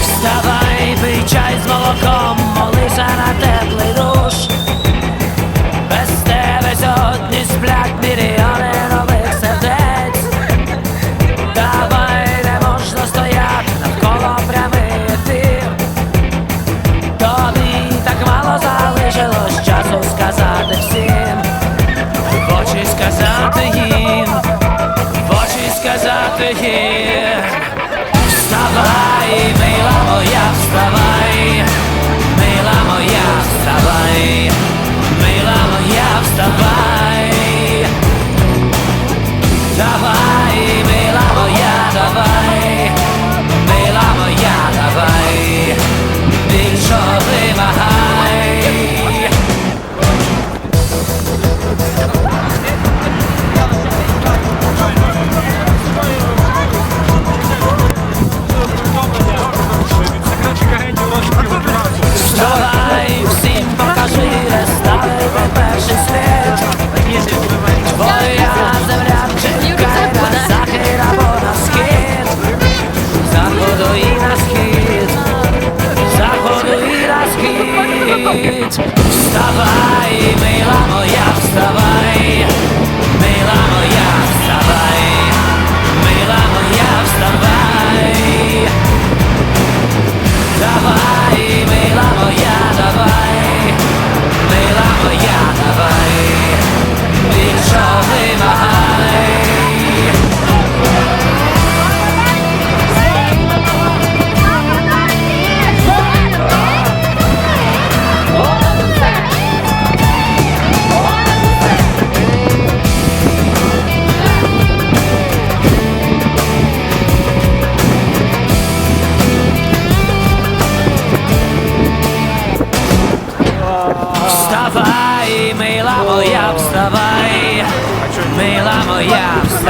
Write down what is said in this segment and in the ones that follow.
Вставай, пий чай з молоком. сказати їм, в очі сказати їм, вставай.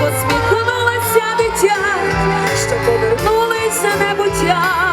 посміхнулася дитя, що повернулися небуття.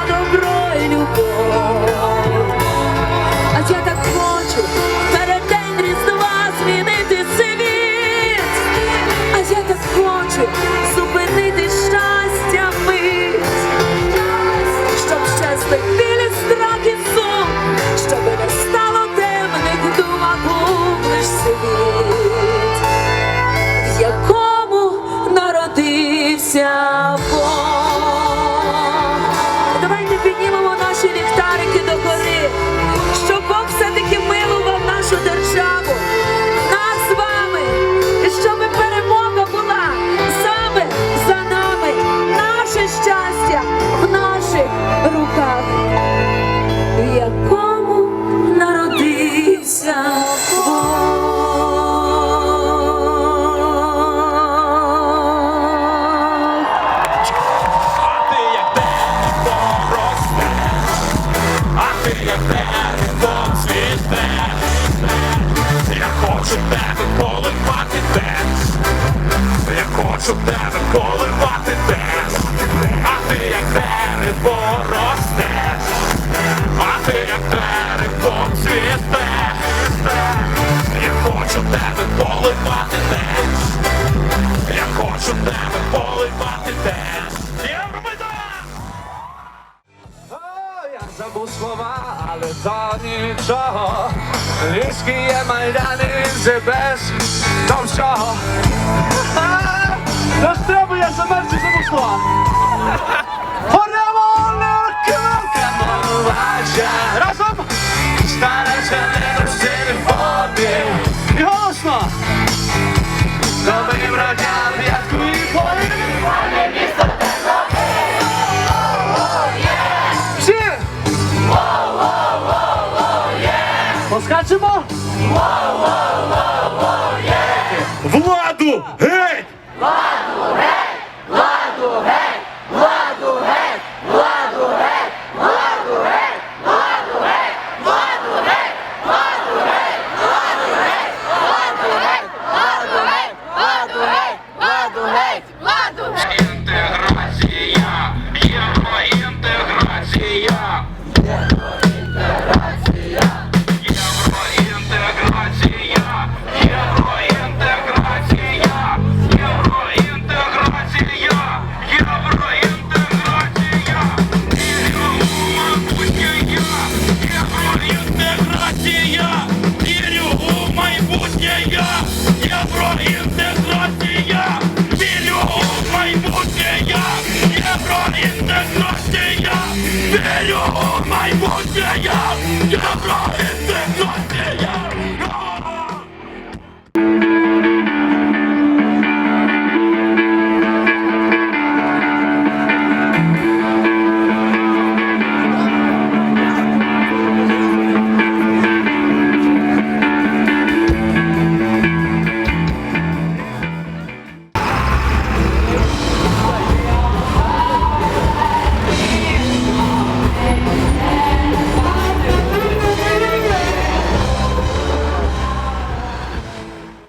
Я тебе поливати теж. Забув слова, але то нічого. Львівські є майдани, це без до всього. Та ж треба, я замерз і забув слова. Горемо Разом! Старайся Поскачемо? Владу! my wounds, yeah, yeah, yeah, yeah, yeah, yeah,